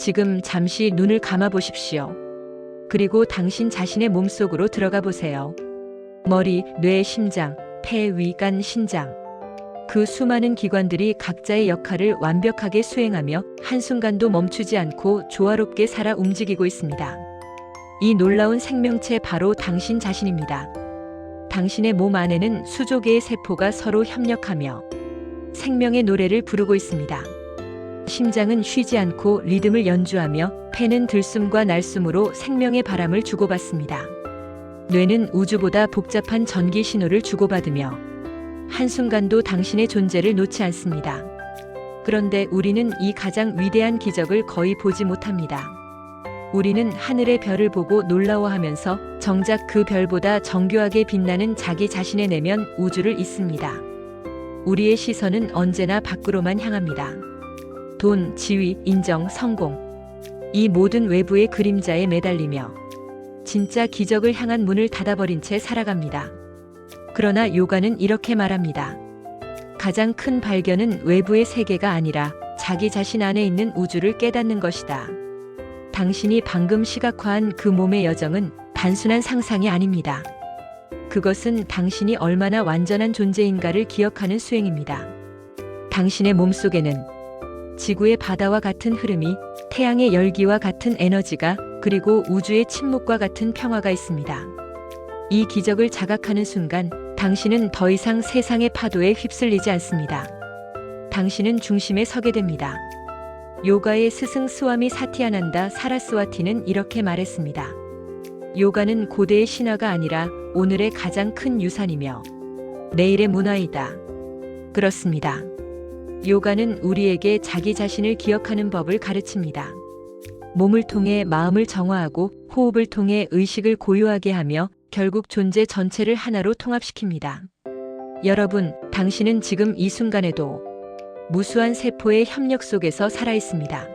지금 잠시 눈을 감아 보십시오. 그리고 당신 자신의 몸속으로 들어가 보세요. 머리, 뇌, 심장, 폐, 위, 간, 신장. 그 수많은 기관들이 각자의 역할을 완벽하게 수행하며 한순간도 멈추지 않고 조화롭게 살아 움직이고 있습니다. 이 놀라운 생명체 바로 당신 자신입니다. 당신의 몸 안에는 수조 개의 세포가 서로 협력하며 생명의 노래를 부르고 있습니다. 심장은 쉬지 않고 리듬을 연주하며 폐는 들숨과 날숨으로 생명의 바람을 주고받습니다. 뇌는 우주보다 복잡한 전기 신호를 주고받으며 한순간도 당신의 존재를 놓지 않습니다. 그런데 우리는 이 가장 위대한 기적을 거의 보지 못합니다. 우리는 하늘의 별을 보고 놀라워하면서 정작 그 별보다 정교하게 빛나는 자기 자신의 내면 우주를 잊습니다. 우리의 시선은 언제나 밖으로만 향합니다. 돈, 지위, 인정, 성공. 이 모든 외부의 그림자에 매달리며 진짜 기적을 향한 문을 닫아버린 채 살아갑니다. 그러나 요가는 이렇게 말합니다. 가장 큰 발견은 외부의 세계가 아니라 자기 자신 안에 있는 우주를 깨닫는 것이다. 당신이 방금 시각화한 그 몸의 여정은 단순한 상상이 아닙니다. 그것은 당신이 얼마나 완전한 존재인가를 기억하는 수행입니다. 당신의 몸 속에는 지구의 바다와 같은 흐름이, 태양의 열기와 같은 에너지가, 그리고 우주의 침묵과 같은 평화가 있습니다. 이 기적을 자각하는 순간 당신은 더 이상 세상의 파도에 휩쓸리지 않습니다. 당신은 중심에 서게 됩니다. 요가의 스승 스와미 사티아난다 사라스와티는 이렇게 말했습니다. 요가는 고대의 신화가 아니라 오늘의 가장 큰 유산이며 내일의 문화이다. 그렇습니다. 요가는 우리에게 자기 자신을 기억하는 법을 가르칩니다. 몸을 통해 마음을 정화하고 호흡을 통해 의식을 고요하게 하며 결국 존재 전체를 하나로 통합시킵니다. 여러분, 당신은 지금 이 순간에도 무수한 세포의 협력 속에서 살아 있습니다.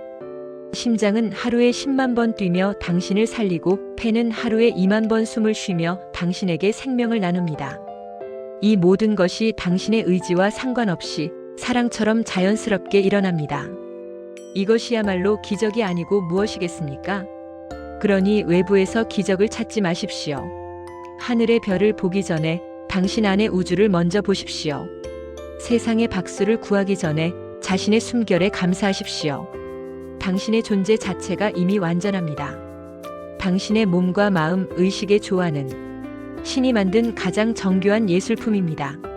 심장은 하루에 10만 번 뛰며 당신을 살리고 폐는 하루에 2만 번 숨을 쉬며 당신에게 생명을 나눕니다. 이 모든 것이 당신의 의지와 상관없이 사랑처럼 자연스럽게 일어납니다. 이것이야말로 기적이 아니고 무엇이겠습니까? 그러니 외부에서 기적을 찾지 마십시오. 하늘의 별을 보기 전에 당신 안의 우주를 먼저 보십시오. 세상의 박수를 구하기 전에 자신의 숨결에 감사하십시오. 당신의 존재 자체가 이미 완전합니다. 당신의 몸과 마음, 의식의 조화는 신이 만든 가장 정교한 예술품입니다.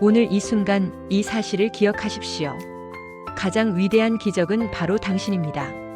오늘 이 순간 이 사실을 기억하십시오. 가장 위대한 기적은 바로 당신입니다.